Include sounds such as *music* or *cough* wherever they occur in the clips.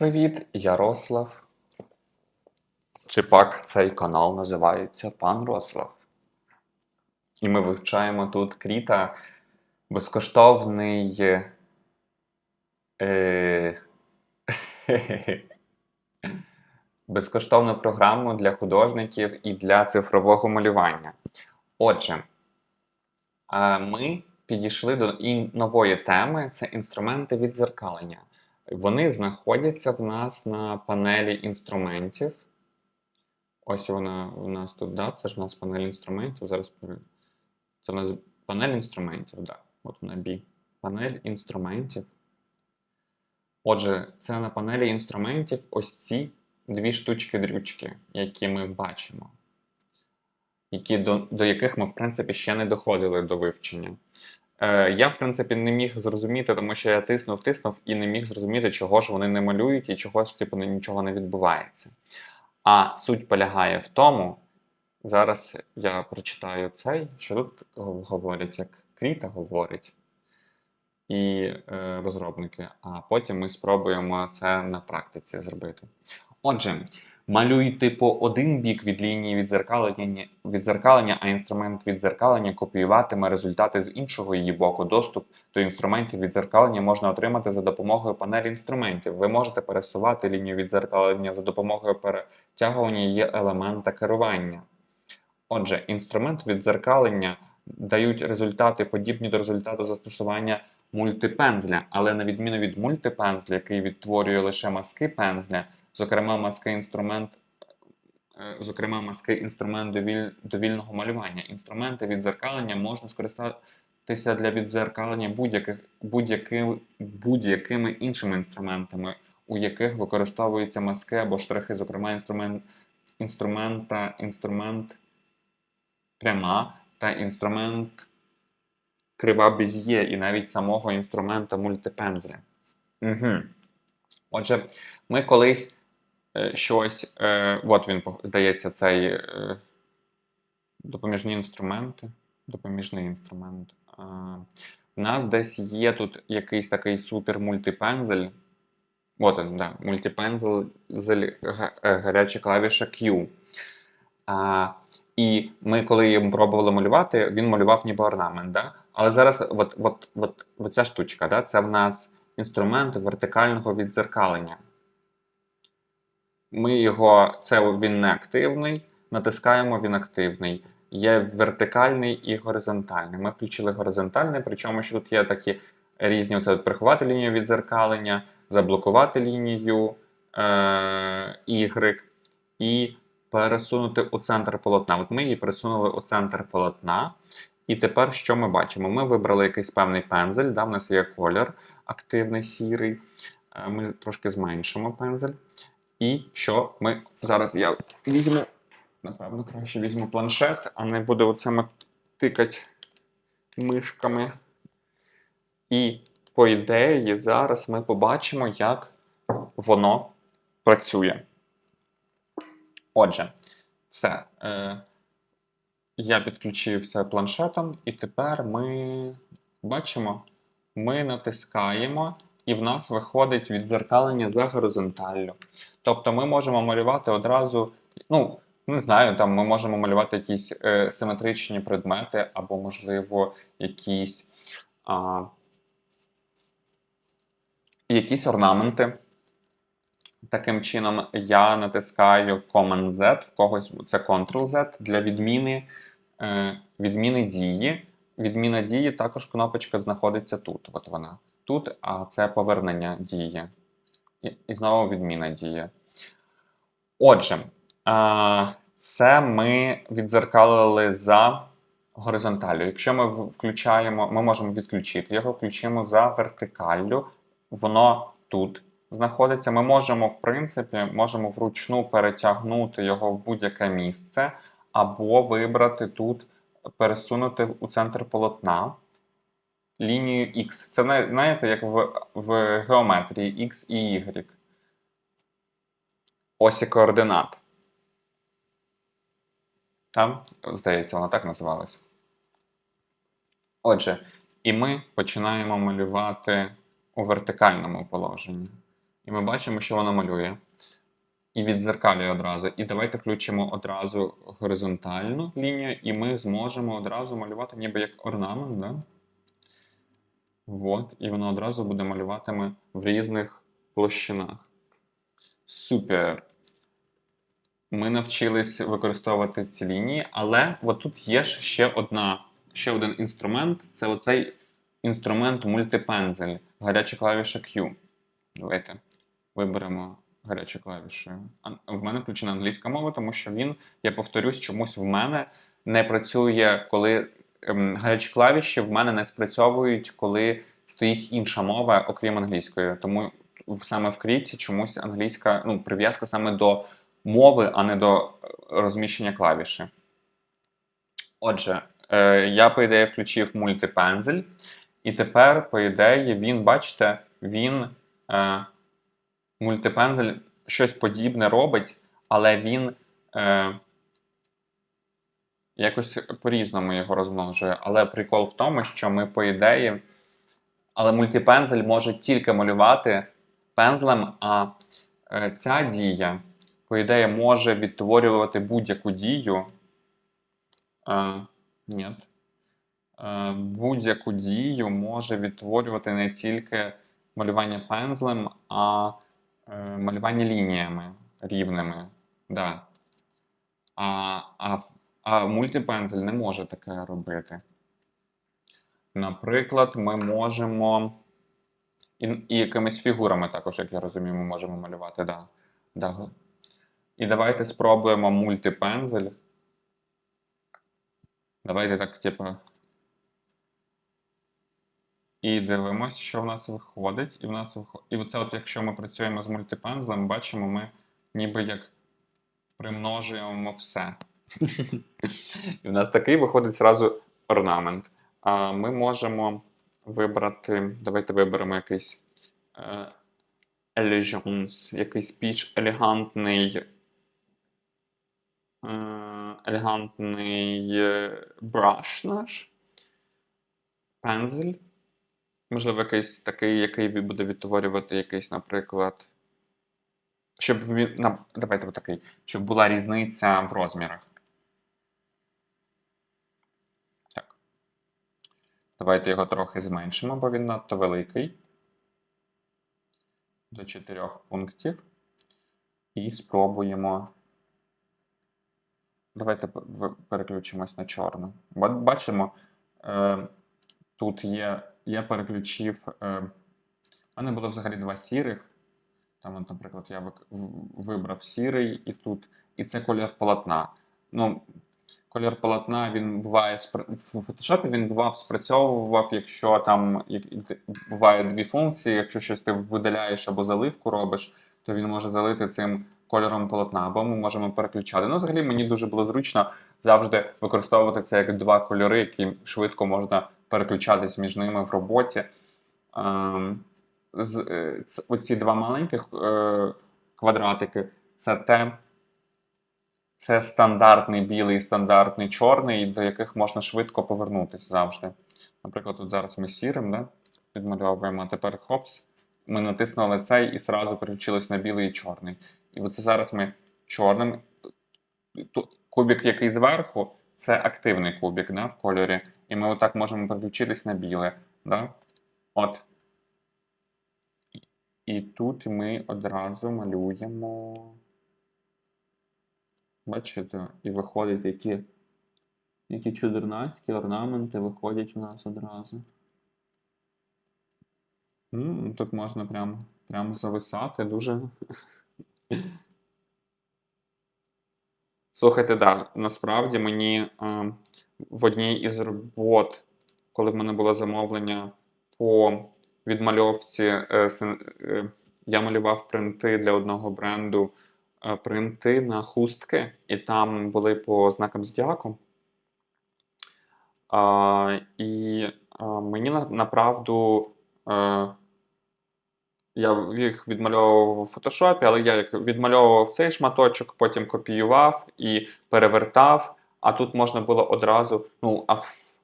Привіт, Ярослав. Чи пак цей канал називається Пан Рослав. І ми вивчаємо тут Кріта безкоштовний. Е... *laughs* безкоштовну програму для художників і для цифрового малювання. Отже, ми підійшли до нової теми це інструменти віддзеркалення. Вони знаходяться в нас на панелі інструментів. Ось вона у нас тут, да? це ж у нас панель інструментів. Зараз це у нас панель інструментів, да. От вона B. Панель інструментів. Отже, це на панелі інструментів ось ці дві штучки-дрючки, які ми бачимо, які, до, до яких ми, в принципі, ще не доходили до вивчення. Е, я, в принципі, не міг зрозуміти, тому що я тиснув, тиснув і не міг зрозуміти, чого ж вони не малюють і чого ж типу, нічого не відбувається. А суть полягає в тому, зараз я прочитаю цей, що тут говорять, як Кріта говорить, і е, розробники, а потім ми спробуємо це на практиці зробити. Отже, малюй типу один бік від лінії відзеркалення, відзеркалення, а інструмент відзеркалення копіюватиме результати з іншого її боку. Доступ до інструментів відзеркалення можна отримати за допомогою панелі інструментів. Ви можете пересувати лінію відзеркалення за допомогою перетягування її елемента керування. Отже, інструмент відзеркалення дають результати, подібні до результату застосування мультипензля, але на відміну від мультипензля, який відтворює лише маски пензля, зокрема маски інструмент. е, Зокрема, маски інструмент довіль... довільного малювання. Інструменти відзеркалення можна скористатися для відзеркалення будь-яких будь-якими будь-якими іншими інструментами, у яких використовуються маски або штрихи, зокрема, інструмент інструмента, інструмент пряма та інструмент крива без'є, і навіть самого інструмента мультипензля. Угу. Отже, ми колись щось. Е, от він, здається, цей е, допоміжні інструменти. Допоміжний інструмент. В нас десь є тут якийсь такий супер мультипензель. От він, да, мультипензель зель- га- е, гаряча клавіша Q. І ми, коли їм пробували малювати, він малював ніби орнамент. Да? Але зараз от, от, от, от ця штучка, да? це в нас інструмент вертикального віддзеркалення. Ми його, це він не активний, натискаємо, він активний. Є вертикальний і горизонтальний. Ми включили горизонтальний, причому що тут є такі різні: оце приховати лінію віддзеркалення, заблокувати лінію е, і пересунути у центр полотна. От ми її пересунули у центр полотна. І тепер що ми бачимо? Ми вибрали якийсь певний пензель, да, в нас є колір активний сірий. Е, Ми трошки зменшимо пензель. І що ми зараз я візьму, напевно, краще візьму планшет, а не буду оцим тикати мишками. І, по ідеї, зараз ми побачимо, як воно працює. Отже, все. Е, я підключився планшетом, і тепер ми бачимо, ми натискаємо, і в нас виходить відзеркалення за горизонталлю. Тобто ми можемо малювати одразу, ну, не знаю, там ми можемо малювати якісь е, симетричні предмети, або, можливо, якісь, а, якісь орнаменти. Таким чином, я натискаю Command-Z, в когось це Ctrl-Z для відміни, е, відміни дії. Відміна дії також кнопочка знаходиться тут. От вона тут, а це повернення дії. І, і знову відміна дії. Отже, це ми відзеркалили за горизонталлю. Якщо ми включаємо, ми можемо відключити його, включимо за вертикаллю, воно тут знаходиться. Ми можемо, в принципі, можемо вручну перетягнути його в будь-яке місце, або вибрати тут, пересунути у центр полотна лінію X. Це знаєте, як в, в геометрії X і Y. Осі координат. Там, здається, вона так називалась. Отже, і ми починаємо малювати у вертикальному положенні. І ми бачимо, що воно малює. І відзеркалює одразу. І давайте включимо одразу горизонтальну лінію, і ми зможемо одразу малювати ніби як орнамент. Да? Вот, і воно одразу буде малюватиме в різних площинах. Супер! Ми навчились використовувати ці лінії, але от тут є ще одна, ще один інструмент це оцей інструмент мультипензель, гаряча клавіша Q. Давайте виберемо гарячу клавішу. В мене включена англійська мова, тому що він, я повторюсь, чомусь в мене не працює, коли гарячі клавіші в мене не спрацьовують, коли стоїть інша мова, окрім англійської. Тому саме в кріпті чомусь англійська, ну, прив'язка саме до мови, а не до е, розміщення клавіші. Отже, е, я, по ідеї, включив мультипензель, і тепер, по ідеї, він, бачите, він е, мультипензель щось подібне робить, але він е, якось по-різному його розмножує. Але прикол в тому, що ми, по ідеї, але мультипензель може тільки малювати пензлем, а е, ця дія, по ідеї, може відтворювати будь-яку дію. Е, ні. Е, будь-яку дію може відтворювати не тільки малювання пензлем, а малювання лініями рівними. Да. А, а, а мультипензель не може таке робити. Наприклад, ми можемо. І, і якимись фігурами також, як я розумію, ми можемо малювати. Да. Да. І давайте спробуємо мультипензель. Давайте так, типу. І дивимось, що в нас виходить. І в нас виход... І оце, от, якщо ми працюємо з мультипензлем, бачимо, ми ніби як примножуємо все. І в нас такий виходить зразу орнамент. А ми можемо вибрати. Давайте виберемо якийсь е, elegance, якийсь більш елегантний. е, Елегантний е, браш наш. Пензель. Можливо, якийсь такий, який буде відтворювати якийсь, наприклад. Щоб. Давайте отакий. Щоб була різниця в розмірах. Давайте його трохи зменшимо, бо він надто великий. До 4 пунктів. І спробуємо. Давайте переключимось на чорну. Бачимо, е, тут є. Я переключив. Е, мене було взагалі два сірих. Там, наприклад, я вибрав сірий і тут. І це колір полотна. Ну, колір полотна він буває в фотошопі він бував спрацьовував, якщо там буває дві функції. Якщо щось ти видаляєш або заливку робиш, то він може залити цим кольором полотна, або ми можемо переключати. Ну, взагалі, мені дуже було зручно завжди використовувати це як два кольори, які швидко можна переключатись між ними в роботі. Ем, е, оці два маленьких е, квадратики це те, це стандартний білий стандартний чорний, до яких можна швидко повернутися завжди. Наприклад, тут зараз ми сірим, да? підмальовуємо, а тепер хопс, ми натиснули цей і зразу переключились на білий і чорний. І оце зараз ми чорним. Тут кубик, який зверху, це активний кубик да, в кольорі. І ми отак можемо переключитись на біле. Да? От. І тут ми одразу малюємо. Бачите, і виходить, які, які чудернацькі орнаменти виходять у нас одразу. М, Тут можна прям, прям зависати дуже. Слухайте, да, насправді мені е, в одній із робот, коли в мене було замовлення по відмальовці, е, е, я малював принти для одного бренду, принти на хустки, і там були по знакам зодіаку. А, і а, мені на, направду. Е, я їх відмальовував у фотошопі, але я відмальовував цей шматочок, потім копіював і перевертав. А тут можна було одразу. Ну, а в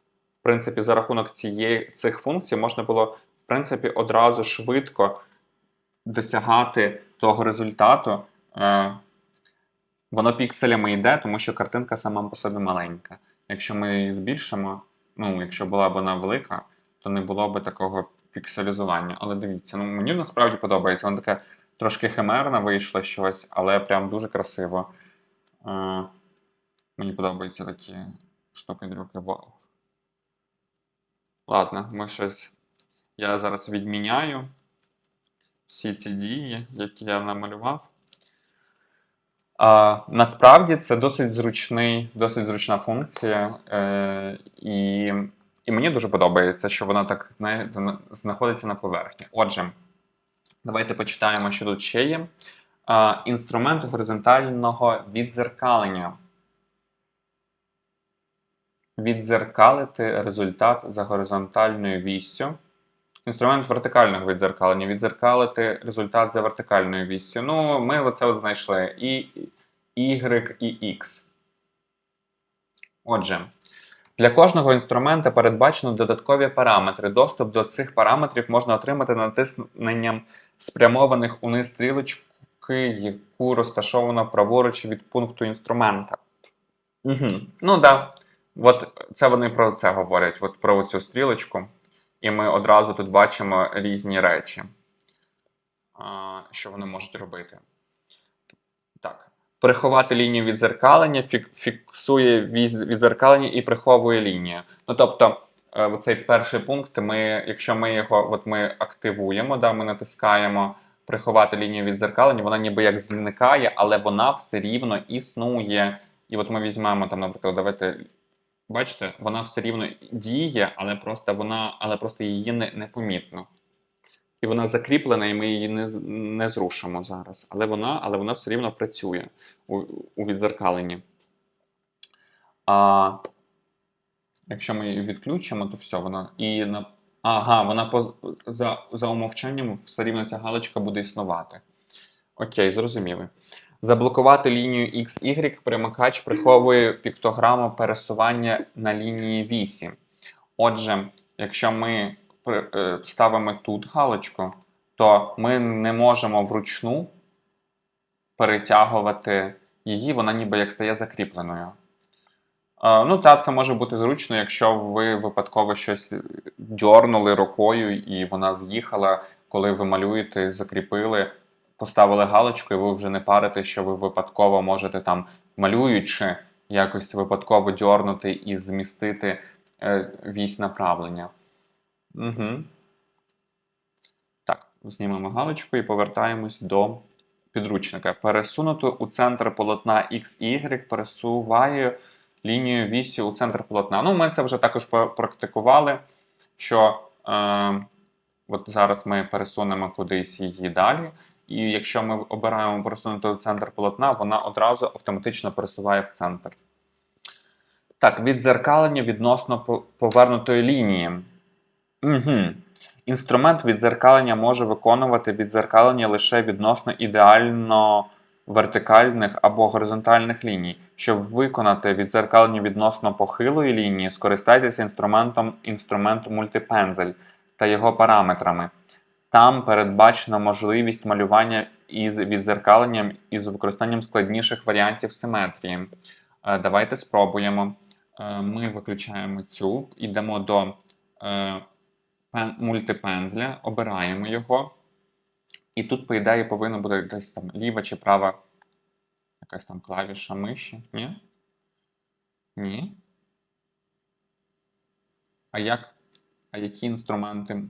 принципі, за рахунок цієї цих функцій можна було в принципі одразу швидко досягати того результату, е, воно пікселями йде, тому що картинка сама по собі маленька. Якщо ми її збільшимо, ну, якщо була б вона велика, то не було б такого пікселізування. Але дивіться, ну мені насправді подобається. Воно таке трошки химерне вийшло щось, але прям дуже красиво. Мені подобаються такі штуки дрюки. Вау. Ладно, ми щось. Я зараз відміняю всі ці дії, які я намалював. А, насправді це досить зручний, досить зручна функція, е, і, і мені дуже подобається, що вона так на- знаходиться на поверхні. Отже, давайте почитаємо, що тут ще є. А, інструмент горизонтального віддзеркалення. Віддзеркалити результат за горизонтальною віссю. Інструмент вертикального віддзеркалення. Віддзеркалити результат за вертикальною віссю. Ну, ми оце от знайшли. І Y і X. Отже, для кожного інструмента передбачено додаткові параметри. Доступ до цих параметрів можна отримати натисненням спрямованих униз стрілочки, яку розташовано праворуч від пункту інструмента. Угу. Ну так. Да. От це вони про це говорять, от про цю стрілочку. І ми одразу тут бачимо різні речі, що вони можуть робити. Так. Приховати лінію відзеркалення, фіксує відзеркалення і приховує лінію. Ну тобто, е, цей перший пункт, ми, якщо ми його от ми активуємо, да, ми натискаємо приховати лінію відзеркалення, вона ніби як зникає, але вона все рівно існує. І от ми візьмемо там, наприклад, давайте. Бачите, вона все рівно діє, але просто вона, але просто її не, непомітно. І вона закріплена, і ми її не, не зрушимо зараз. Але вона, але вона все рівно працює у, у відзеркаленні. А якщо ми її відключимо, то все, вона і на. Ага, вона по, за, за умовчанням все рівно ця галочка буде існувати. Окей, зрозуміли. Заблокувати лінію XY примикач приховує піктограму пересування на лінії вісі. Отже, якщо ми е, ставимо тут галочку, то ми не можемо вручну перетягувати її, вона ніби як стає закріпленою. Е, Ну, так, це може бути зручно, якщо ви випадково щось дьорнули рукою і вона з'їхала, коли ви малюєте, закріпили, поставили галочку, і ви вже не парите, що ви випадково можете там, малюючи, якось випадково дьорнути і змістити е, вісь направлення. Угу. Так, знімемо галочку і повертаємось до підручника. Пересунути у центр полотна XY пересуває лінію вісі у центр полотна. Ну, ми це вже також практикували, що е, от зараз ми пересунемо кудись її далі. І якщо ми обираємо пересунути у центр полотна, вона одразу автоматично пересуває в центр. Так, віддзеркалення відносно повернутої лінії. Угу. Інструмент віддзеркалення може виконувати віддзеркалення лише відносно ідеально вертикальних або горизонтальних ліній. Щоб виконати віддзеркалення відносно похилої лінії, скористайтеся інструментом інструмент мультипензель та його параметрами. Там передбачена можливість малювання із віддзеркаленням із використанням складніших варіантів симетрії. Е, Давайте спробуємо. Е, Ми виключаємо цю, йдемо до е, мультипензля, обираємо його. І тут, по ідеї, повинна бути десь там ліва чи права якась там клавіша миші. Ні? Ні. А як? А які інструменти?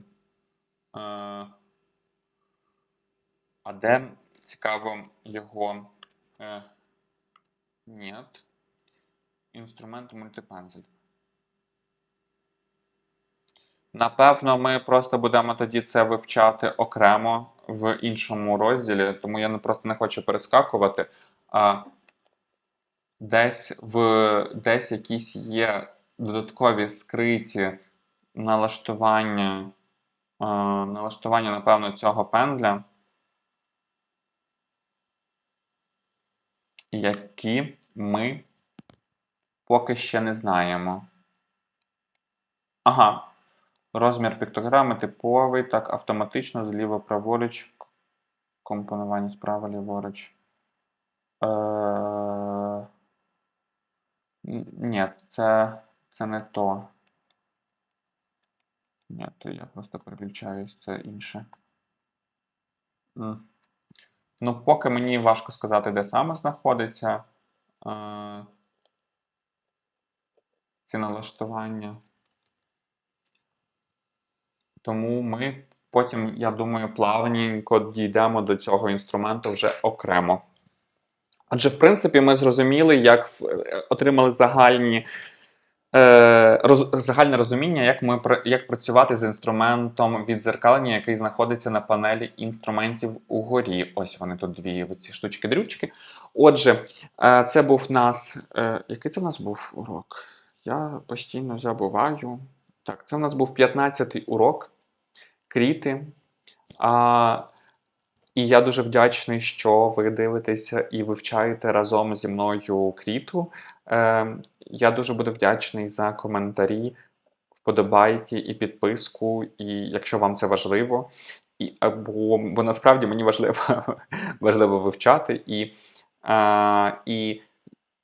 А де цікаво його? Е, ні. Інструмент мультипензель. Напевно, ми просто будемо тоді це вивчати окремо в іншому розділі, тому я просто не хочу перескакувати. А десь в десь якісь є додаткові скриті налаштування, налаштування, напевно, цього пензля, які ми поки ще не знаємо. Ага. Розмір піктограми типовий, так, автоматично зліва праворуч компонування справа ліворуч. Е... Ні, це не то. Ні, то я просто переключаюсь, це інше. Ну, поки мені важко сказати, де саме знаходиться е... ці налаштування. Тому ми потім, я думаю, плавненько дійдемо до цього інструменту вже окремо. Отже, в принципі, ми зрозуміли, як е, отримали загальні, е, роз, загальне розуміння, як, ми, як працювати з інструментом відзеркалення, який знаходиться на панелі інструментів угорі. Ось вони тут дві ці штучки-дрючки. Отже, е, це був нас. Е, який це в нас був урок? Я постійно забуваю. Так, це в нас був 15-й урок кріти. А, і я дуже вдячний, що ви дивитеся і вивчаєте разом зі мною кріту. Е, я дуже буду вдячний за коментарі, вподобайки і підписку, і якщо вам це важливо. І, або, бо насправді мені важливо, *laughs* важливо вивчати. І, і і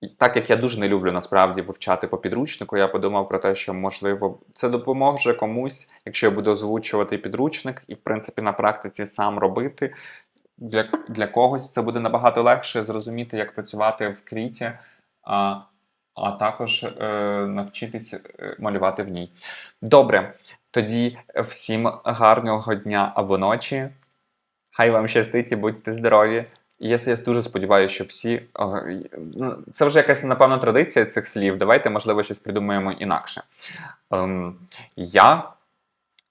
так як я дуже не люблю насправді вивчати по підручнику, я подумав про те, що можливо це допоможе комусь, якщо я буду озвучувати підручник, і в принципі на практиці сам робити. Для, для когось це буде набагато легше зрозуміти, як працювати в кріті, а, а також е, навчитися е, малювати в ній. Добре, тоді всім гарного дня або ночі. Хай вам щастить і будьте здорові. Я, я дуже сподіваюся, що всі. ну, Це вже якась, напевно, традиція цих слів. Давайте, можливо, щось придумаємо інакше. Ем, я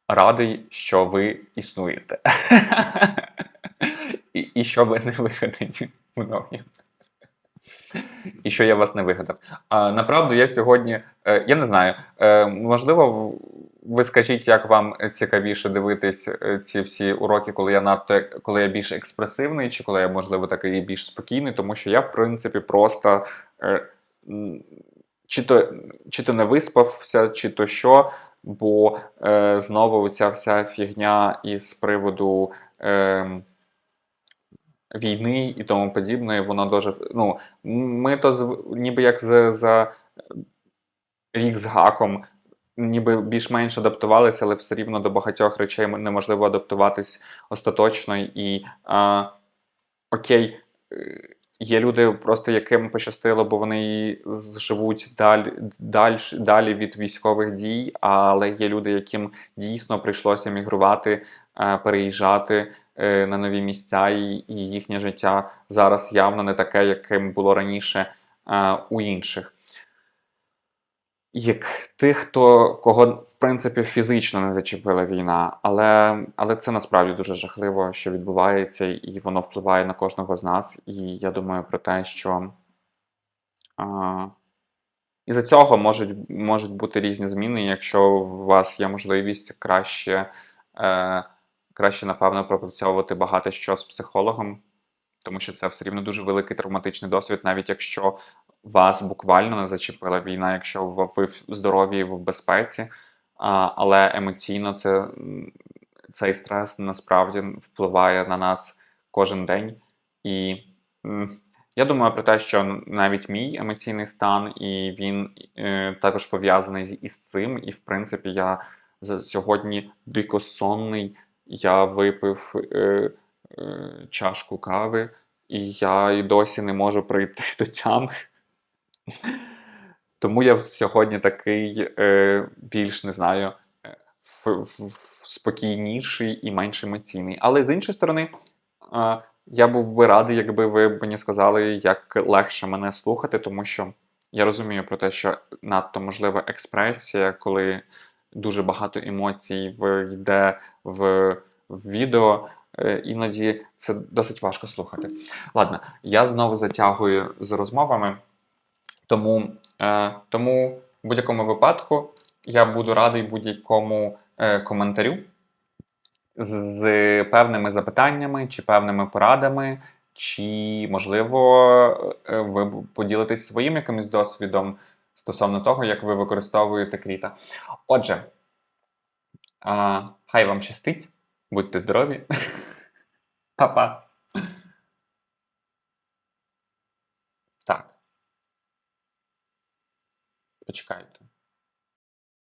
радий, що ви існуєте. *laughs* І, і що ви не вигадані мною. І що я вас не вигадав. А, направду, я сьогодні, е, я не знаю, е, можливо, ви скажіть, як вам цікавіше дивитись е, ці всі уроки, коли я надто коли я більш експресивний, чи коли я, можливо, такий більш спокійний, тому що я, в принципі, просто е, чи то, чи то не виспався, чи то що, бо е, знову ця вся фігня із приводу. Е, Війни і тому подібне, воно дуже. Ну, ми то ніби як за, за рік з гаком, ніби більш-менш адаптувалися, але все рівно до багатьох речей неможливо адаптуватись остаточно. І а, окей, е, є люди, просто яким пощастило, бо вони живуть далі, далі, далі від військових дій, але є люди, яким дійсно прийшлося мігрувати, е, переїжджати е, на нові місця, і, їхнє життя зараз явно не таке, яким було раніше у інших. Як тих, хто кого в принципі фізично не зачепила війна, але, але це насправді дуже жахливо, що відбувається, і воно впливає на кожного з нас. І я думаю про те, що а, із-за цього можуть, можуть бути різні зміни, якщо у вас є можливість краще, е, краще, напевно, пропрацьовувати багато що з психологом, тому що це все рівно дуже великий травматичний досвід, навіть якщо вас буквально не зачепила війна, якщо ви в- здорові і в безпеці, але емоційно це, цей стрес насправді впливає на нас кожен день. І я думаю про те, що навіть мій емоційний стан, і він е, також пов'язаний із цим. І, в принципі, я сьогодні дико сонний. Я випив е, е, чашку кави, і я і досі не можу прийти *laughs* до тями. Тому я сьогодні такий е, більш не знаю, е, ф- ф- спокійніший і менш емоційний. Але з іншої сторони, е, я був би радий, якби ви мені сказали, як легше мене слухати, тому що я розумію про те, що надто можлива експресія, коли дуже багато емоцій йде в, в відео. е, Іноді це досить важко слухати. Ладно, я знову затягую з розмовами. Тому, е, тому в будь-якому випадку я буду радий будь-якому е, коментарю з, з певними запитаннями чи певними порадами, чи, можливо, е, ви поділитесь своїм якимось досвідом стосовно того, як ви використовуєте кріта. Отже, е, хай вам щастить, будьте здорові. *laughs* Па-па! Так. Почекайте.